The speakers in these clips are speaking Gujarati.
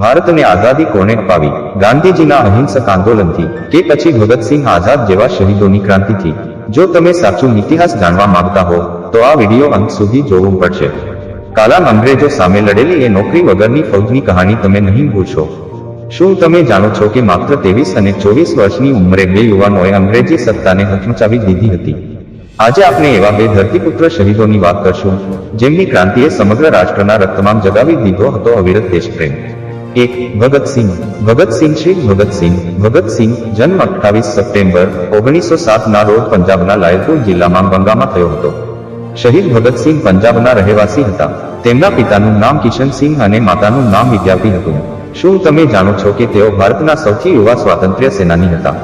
ભારતને આઝાદી કોણે અપાવી? ગાંધીજીના અહિંસક આંદોલનથી કે પછી ભગતસિંહ આઝાદ જેવા શહીદોની ક્રાંતિથી? જો તમે સાચું ઇતિહાસ જાણવા માંગતા હો, તો આ વીડિયો અંત સુધી જોવું પડશે. કાલામ અંગ્રેજો સામે લડેલી એ નોકરી વગરની ફૌજની કહાની તમે નહીં ભૂલશો. શું તમે જાણો છો કે માત્ર ત્રેવીસ અને ચોવીસ વર્ષની ઉંમરે બે યુવાનોએ અંગ્રેજી સત્તાને હચમચાવી દીધી હતી? આજે આપણે એવા બે ધરતીપુત્ર શહીદોની વાત કરશું, જેમની ક્રાંતિએ સમગ્ર રાષ્ટ્રના રક્તમાં જગાવી દીધો હતો અવિરત દેશપ્રેમ. એક ભગતસિંહ ભગતસિંહ શ્રી ભગતસિંહ ભગતસિંહ જન્મ અઠ્ઠાવીસ સપ્ટેમ્બર ઓગણીસો સાતના રોજ પંજાબના લાયલપુર જિલ્લામાં બંગામાં થયો હતો. શહીદ ભગતસિંહ પંજાબના રહેવાસી હતા. તેમના પિતાનું નામ કિશનસિંહ અને માતાનું નામ વિદ્યાપી હતું. શું તમે જાણો છો કે તેઓ ભારતના સૌથી યુવા સ્વાતંત્ર્ય સેનાની હતા?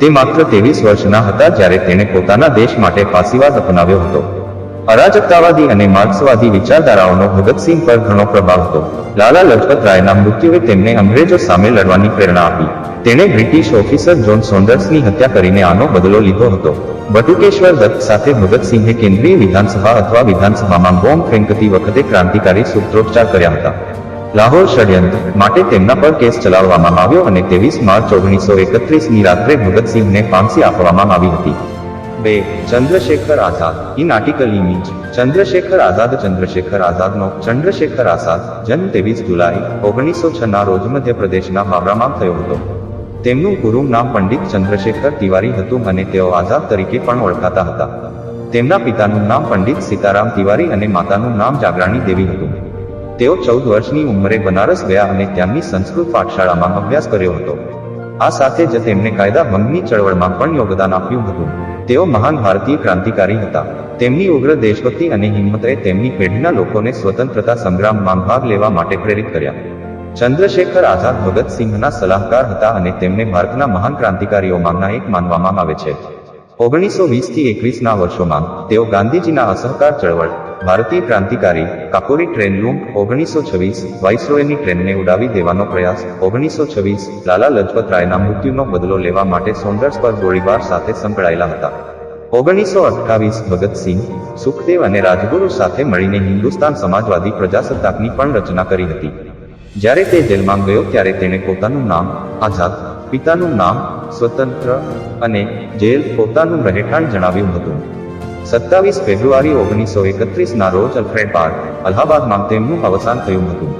તે માત્ર ત્રેવીસ વર્ષના હતા જ્યારે તેણે પોતાના દેશ માટે ફાંસીવાદ અપનાવ્યો હતો. અરાજકતાવાદી અને માર્ક્સવાદી વિચારધારાઓનો ભગતસિંહ પર ઘણો પ્રભાવ હતો. લાલા લજપત રાયના મૃત્યુએ તેમને અંગ્રેજો સામે લડવાની પ્રેરણા આપી. તેણે બ્રિટિશ ઓફિસર જોન સોન્ડર્સની હત્યા કરીને આનો બદલો લીધો હતો. બટુકેશ્વર દત્ત સાથે ભગતસિંહે કેન્દ્રીય વિધાનસભા અથવા વિધાનસભામાં બોમ્બ ફેંકતી વખતે ક્રાંતિકારી સૂત્રોચ્ચાર કર્યા હતા. લાહોર ષડયંત્ર માટે તેમના પર કેસ ચલાવવામાં આવ્યો અને ત્રેવીસ માર્ચ ઓગણીસો એકત્રીસની રાત્રે ભગતસિંહને ફાંસી આપવામાં આવી હતી. બે, Chandrashekhar Azad. In article image Chandrashekhar Azad, Chandrashekhar આઝાદનો Chandrashekhar Azad, જન્મ ત્રેવીસ જુલાઈ, ઓગણીસો છ ના રોજ મધ્યપ્રદેશના હાવરામાં થયો હતો. તેમનું ગુરુ નામ પંડિત ચંદ્રશેખર તિવારી હતું અને તેઓ આઝાદ તરીકે પણ ઓળખાતા હતા. તેમના પિતાનું નામ પંડિત સીતારામ તિવારી અને માતાનું નામ જાગરાણી દેવી હતું. તેઓ ચૌદ વર્ષની ઉંમરે બનારસ ગયા અને ત્યાંની સંસ્કૃત પાઠશાળામાં અભ્યાસ કર્યો હતો. આ સાથે જ તેમણે કાયદા ભંગની ચળવળમાં પણ યોગદાન આપ્યું હતું. તેઓ મહાન ભારતીય ક્રાંતિકારી હતા. તેમની ઉગ્ર દેશભક્તિ અને હિંમતએ તેમની પેઢીના લોકોને સ્વતંત્રતા સંગ્રામમાં ભાગ લેવા માટે પ્રેરિત કર્યા. ચંદ્રશેખર આઝાદ ભગતસિંહના સલાહકાર હતા અને તેમને ભારતના મહાન ક્રાંતિકારીઓમાંના એક માનવામાં આવે છે. ઓગણીસો વીસથી એકવીસ વર્ષોમાં તેઓ ગાંધીજીના અસહકાર ચળવળ, ભારતીય ક્રાંતિકારી કાકોરી ટ્રેન લૂંટ ઓગણીસો છવ્વીસ વાઇસરોયની ટ્રેનને ઉડાવી દેવાનો પ્રયાસ ઓગણીસો છવ્વીસ લાલા લજપત રાયના મૃત્યુનો બદલો લેવા માટે સોન્ડર્સ પર ગોળીબાર સાથે સંકળાયેલા હતા. ઓગણીસો અઠ્ઠાવીસ ભગતસિંહ સુખદેવ અને રાજગુરુ સાથે મળીને હિન્દુસ્તાન સમાજવાદી પ્રજાસત્તાકની પણ રચના કરી હતી. જ્યારે તે જેલમાં ગયો ત્યારે તેણે પોતાનું નામ આઝાદ પિતાનું નામ સ્વતંત્ર અને જેલ પોતાનું રહેઠાણ જણાવ્યું હતું. સત્તાવીસ ફેબ્રુઆરી ઓગણીસો એકત્રીસના રોજ અલ્ફ્રેડ પાર્ક અલ્હાબાદમાં તેમનું અવસાન થયું હતું.